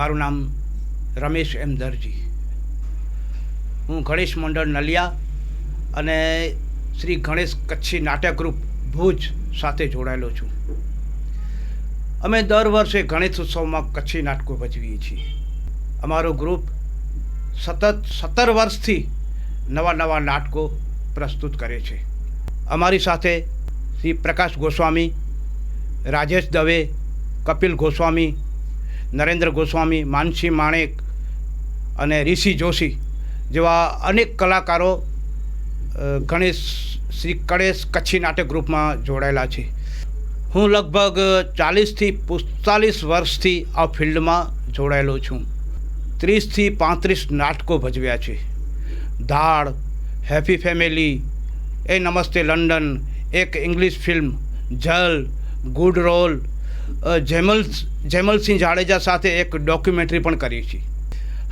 મારું નામ રમેશ એમ દરજી. હું ગણેશ મંડળ નલિયા અને શ્રી ગણેશ કચ્છી નાટ્ય ગ્રુપ ભુજ સાથે જોડાયેલો છું. અમે દર વર્ષે ગણેશ ઉત્સવમાં કચ્છી નાટકો ભજવીએ છીએ. અમારો ગ્રુપ સતત સત્તર વર્ષથી નવા નવા નાટકો પ્રસ્તુત કરે છે. અમારી સાથે શ્રી પ્રકાશ ગોસ્વામી, રાજેશ દવે, કપિલ ગોસ્વામી નરેન્દ્ર ગોસ્વામી, માનસી માણેક અને ઋષિ જોશી જેવા અનેક કલાકારો ગણેશ, શ્રી ગણેશ કચ્છી નાટ્ય ગ્રુપમાં જોડાયેલા છે. હું લગભગ ચાલીસથી પિસ્તાલીસ વર્ષથી આ ફિલ્ડમાં જોડાયેલો છું. ત્રીસથી પાંત્રીસ નાટકો ભજવ્યા છે. ધાડ, હેપી ફેમિલી, એ નમસ્તે લંડન, એક English film, Jal, good road Jemal Jemalsinh Jadeja સાથે એક ડોક્યુમેન્ટરી પણ કરી છે.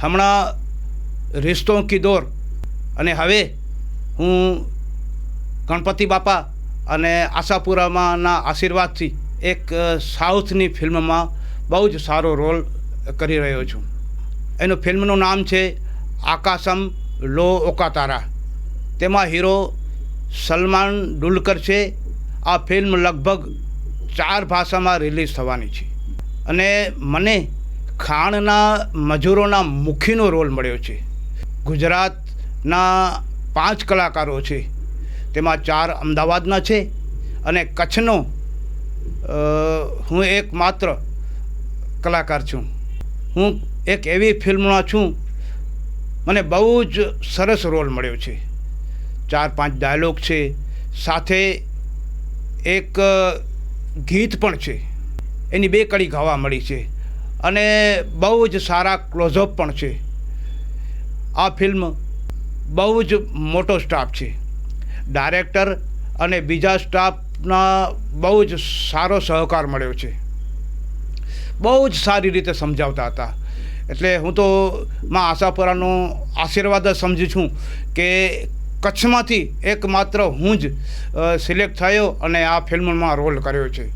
હમણાં રિશ્તો કી દોર અને હવે હું ગણપતિ બાપા અને આશાપુરામાંના આશીર્વાદથી એક સાઉથની ફિલ્મમાં બહુ જ સારો રોલ કરી રહ્યો છું. એનું ફિલ્મનું નામ છે આકાશમ લો ઓકાતારા. તેમાં હીરો સલમાન ડુલકર છે. આ ફિલ્મ લગભગ ચાર ભાષામાં રિલીઝ થવાની છે. અને મને ખાણના મજૂરોના મુખીનો રોલ મળ્યો છે. ગુજરાતના પાંચ કલાકારો છે. તેમાં ચાર અમદાવાદના છે અને કચ્છનો હું એક માત્ર કલાકાર છું. હું એક એવી ફિલ્મમાં છું, મને બહુ જ સરસ રોલ મળ્યો છે. ચાર પાંચ ડાયલોગ છે. સાથે એક ગીત પણ છે. એની બે કડી ગાવા મળી છે. અને બહુ જ સારા ક્લોઝઅપ પણ છે. આ ફિલ્મ બહુ જ મોટો સ્ટાફ છે. ડાયરેક્ટર અને બીજા સ્ટાફના બહુ જ સારો સહકાર મળ્યો છે. બહુ જ સારી રીતે સમજાવતા હતા. એટલે હું તો માં આશાપુરાનો આશીર્વાદ જ સમજુ છું કે કચ્છમાંથી એકમાત્ર હું જ સિલેક્ટ થયો અને આ ફિલ્મમાં રોલ કર્યો છે.